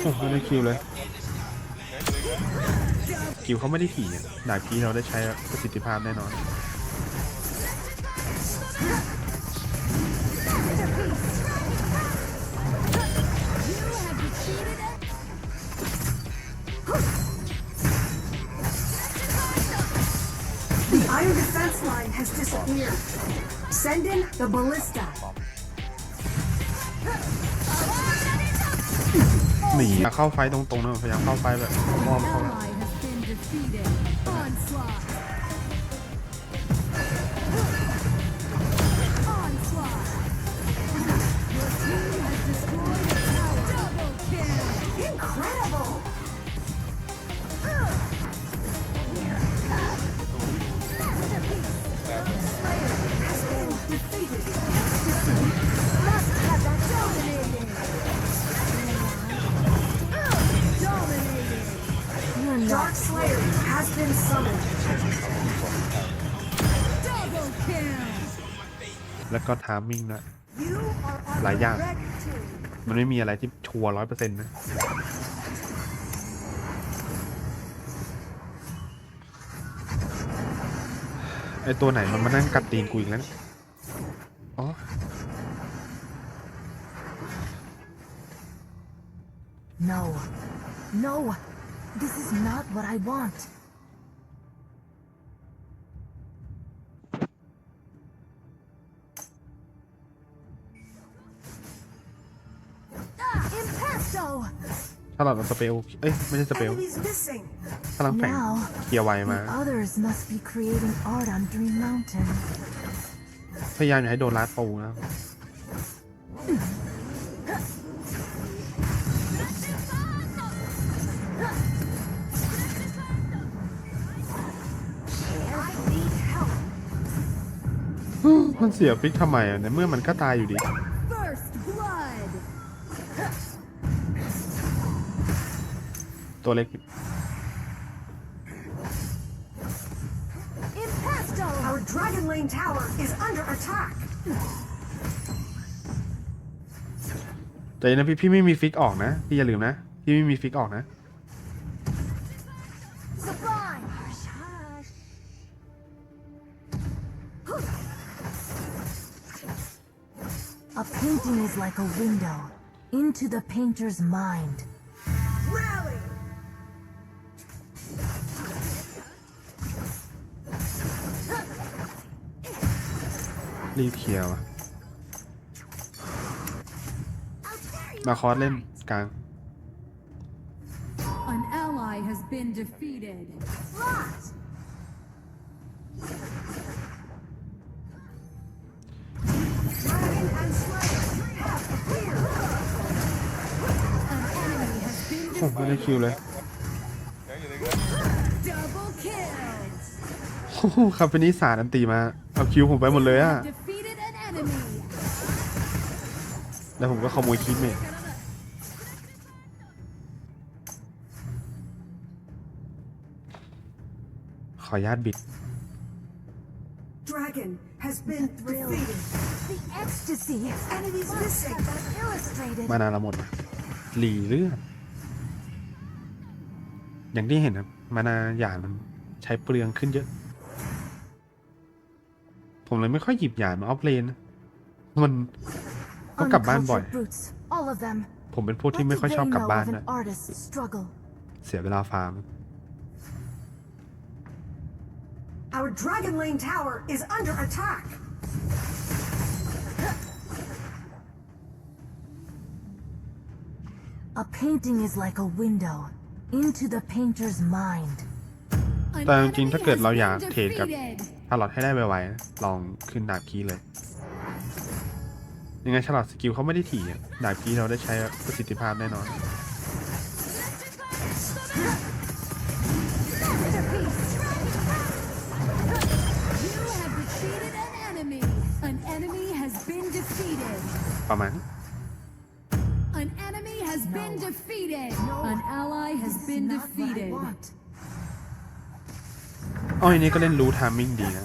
โอ้ไม่ได้คิวเลยคิวเขาไม่ได้ถี่ดาบพีเราได้ใช้ประสิทธิภาพแน่นอน iron defense line has disappeared. Send in the ballista. หนีเข้าไฟตรงๆนะพยายามเข้าไฟแบบมอมเข้า Ally has been defeated. Onslaught. Onslaught. ก็ทามมิ่งนะ You are on Lại the giang. red team. มันไม่มีอะไรที่ชัวร้อยเปอร์เซ็นต์นะไอตัวไหนมันมานั่งกัดตีนกูอีกแล้วเนี่ยอ๋อ No. No. This is not what I want. ถ้าเราเอาสเปลเอ้ยไม่ใช่สเปล Enemies missing. พลังแฝง Now, เคลียร์ไวมา the others must be creating art on Dream Mountain. พยายามอย่าให้โดนลัดปูนะ I need help. มันเสียฟิกทำไมอะในเมื่อมันก็ตายอยู่ดี ตัวเล็ก Impasto. Our Dragon Lane tower is under attack. แต่นะพี่พี่ไม่มีฟิกออกนะ พี่อย่าลืมนะ พี่ไม่มีฟิกออกนะ Sublime. A painting is like a window into the painter's mind. รีบเคลียร์ว่ะมาคอสเล่นกลาง An ally has been defeated. Locked! Dragon and Slayer path clear. An enemy has been โอ้ไม่ได้คิวเลย double kills. โอ้โหคาเฟนี้สารอันตีมา เอาคิวผมไปหมดเลยอะ แล้วผมก็ขโมยคิดเมทขออนุญาตบิด Dragon has been defeated. The ecstasy. Enemies missing. Illustrated. มานานเราหมดนะหลีเลือดอย่างที่เห็นครับ มานาหยาดมันใช้เปลืองขึ้นเยอะ ผมเลยไม่ค่อยหยิบหยาดมาออฟเลนนะมัน ต้องกลับบ้านบ่อย Uncultured brutes, all of them. ผมเป็นพวกที่ What ไม่ do ค่อย they ชอบกลับ know บ้าน of นะ an artist's struggle? เสียเวลาฟาร์ม Our Dragon Lane tower is under attack. A painting is like a window into the painter's mind. An แต่จริง enemy ๆถ้าเกิด has เรา been อยากเทรดกับ defeated. ชาร์ลอตให้ได้ไวๆนะลองขึ้นดาบคีเลย ยังไงชาร์ลอตสกิลเขาไม่ได้ถี่อะดาบคีเราได้ใช้ประสิทธิภาพแน่นอน You have defeated an enemy. An enemy has been defeated. ประมาณนี้ An enemy has been defeated. An ally has This is been not what I defeated. want. อ้อยนี่ก็เล่นรู้ทามมิ่งดีนะ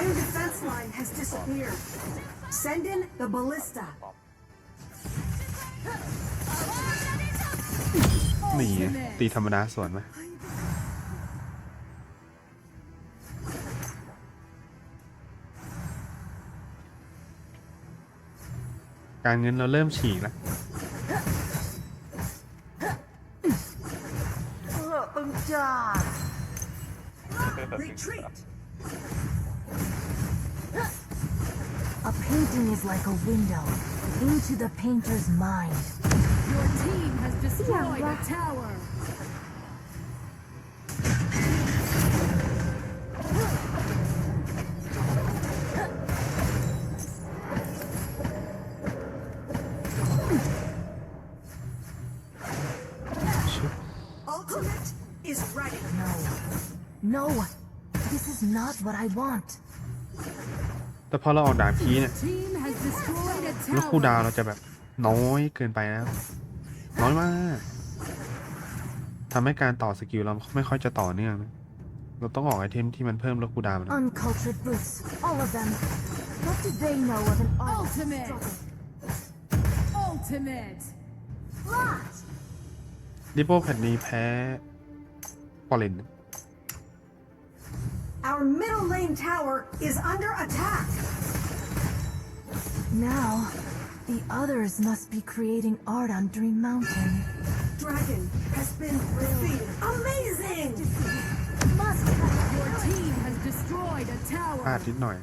iron defense line has disappeared. Send in the ballista. นี่ไงตีธรรมดาสวนไหมการเงินเราเริ่มฉีกแล้ว Retreat. A painting is like a window into the painter's mind. Your team has destroyed a tower. Ultimate is ready. No. No. This is not what I want. แต่พอเราออกดาบพีเนี่ย Team has destroyed a แล้วคู่ดาว tower. เราจะแบบน้อยเกินไปแล้วน้อยมากทำให้การต่อสกิลเราไม่ค่อยจะต่อเนื่องนะเราต้องออกไอเทมที่มันเพิ่มลดคูลดาวน์นะ Uncultured brutes, all of them. What do they know of an art? Ultimate. Ultimate. ดิโปแผ่นนี้แพ้ปอลิน Our middle lane tower is under attack. Now, the others must be creating art on Dream Mountain. Dragon has been defeated. Amazing! Must have Your team has destroyed a พลาด tower. นิดหน่อย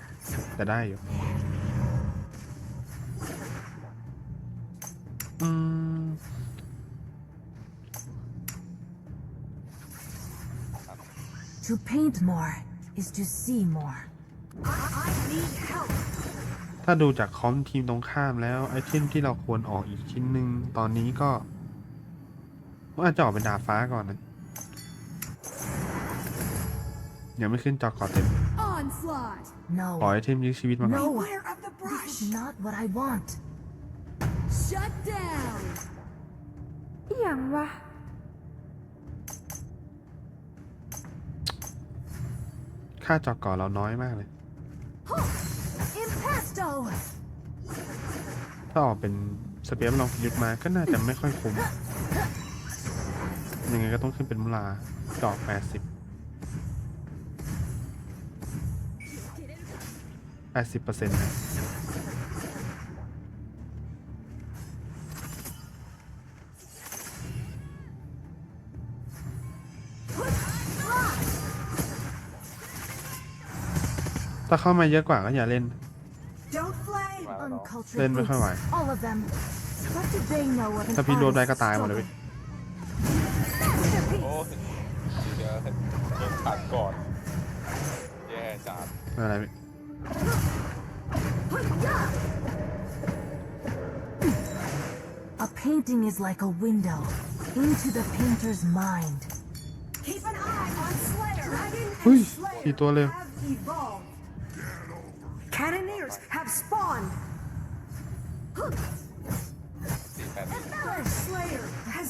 แต่ได้อยู่ อืม To paint more Is to see more. I, I need help. ถ้าดูจากคอมทีมตรงข้ามแล้วไอเทมที่เราควรออกอีกชิ้นหนึ่งตอนนี้ก็ว่าอาจจะออกเป็นดาบฟ้าก่อนนะยังไม่ขึ้นจอก่อเต็ม Onslaught. ปล่อย No. ไอเทมยื้อชีวิตมาก่อน No. Beware of the This brush. is not what I want. Shut down. อย่างวะ ค่าจอก่อเราน้อยมากเลย Impasto! ถ้าออกเป็นสเปียร์ลองยุดมาก็น่าจะไม่ค่อยคุ้ม ยังไงก็ต้องขึ้นเป็นมุลาดอกแปดสิบแปดสิบเปอร์เซ็นต์นะ ถ้าเข้ามาเยอะกว่าก็อย่าเล่น Don't flay. Uncultured Lên mới brutes, không phải. all of them. What do they know of an ถ้าพี่โดนได้ artist's ก็ตายหมดเลย struggle? พี่ โอ้ยเดี๋ยวเกมขาดก่อน แย่จัดไม่เป็นไรพี่ A painting is like a window into the painter's mind. Keep an eye on Slayer. Dragon Ui, and Slayer gì to lên. have evolved.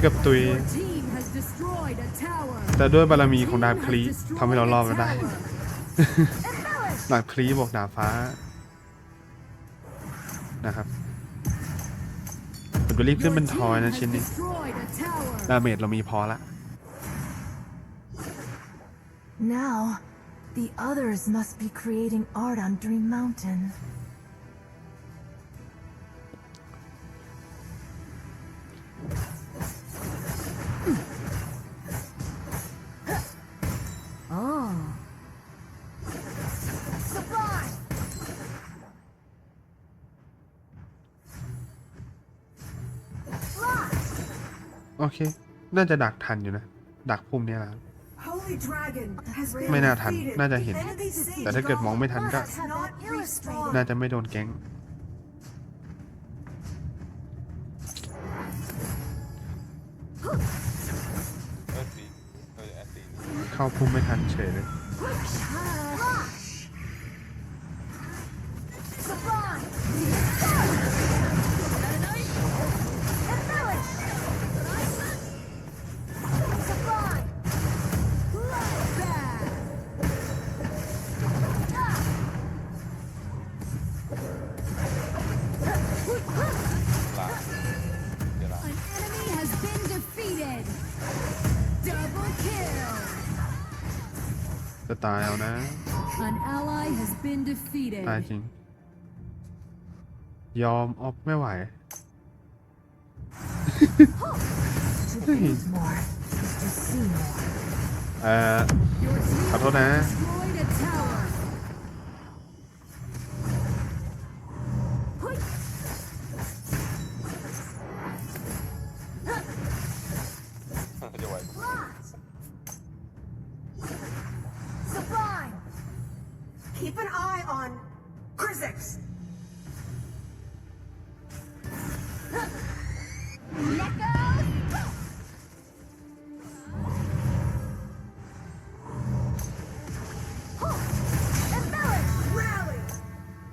เกือบตุย Your team has destroyed a tower. แต่ด้วยบารมีของ Team ดาบ has คลี destroyed ทำให้เรารอด a มาได้ tower. Embellish! ดาบคลีบวกดาบฟ้า นะครับแต่ไปรีบขึ้น Your เป็นทอย team นะ has ชิ้นนี้ destroyed a tower. ดาเมจเรามีพอละ Now, the others must be creating art on Dream Mountain. Oh. Sublime! โอเค น่าจะดักทันอยู่นะ ดักพุ่มเนี้ยแหละ Holy Dragon has been ไม่น่าทัน defeated. น่าจะเห็น Enemy siege แต่ถ้าเกิดมองไม่ทันก็ has not respawned. น่าจะไม่โดนแก๊งเออสีเออแอสซีเข้าพุ่มไม่ทันเฉยเลย ตายเอานะ An ally has been ตาย defeated. จริง ยอมออกไม่ไหว To think more is to see more. เอ่อ Your team ขอโทษนะ destroyed a tower.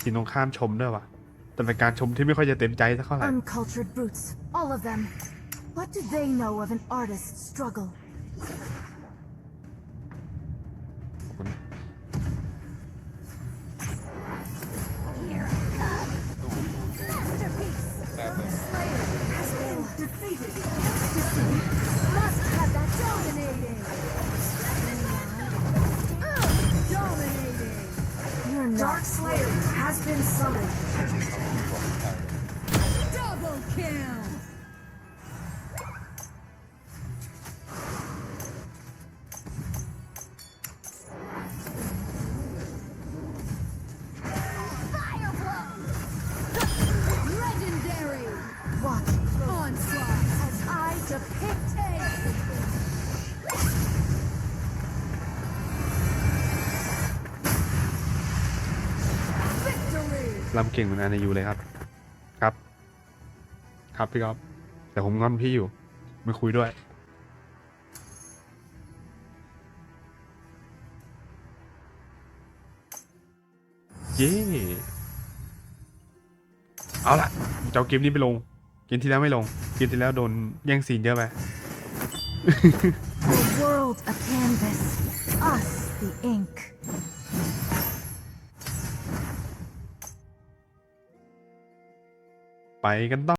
ทีมตรงข้ามชมด้วยว่ะ แต่เป็นการชมที่ไม่ค่อยจะเต็มใจสักเท่าไหร่ Uncultured brutes, all of them. What do they know of an artist's struggle? Has ลำเก่งเหมือนอานายูเลยครับ ครับ ครับพี่ก๊อฟแต่ผมงอนพี่อยู่ ไม่คุยด้วย เย้เอาละเจะเอาเกมนี้ไปลง เกมที่แล้วไม่ลง เกมที่แล้วโดนแย่งซีนเยอะไป the world a canvas, us the ink. ไปกันต่อ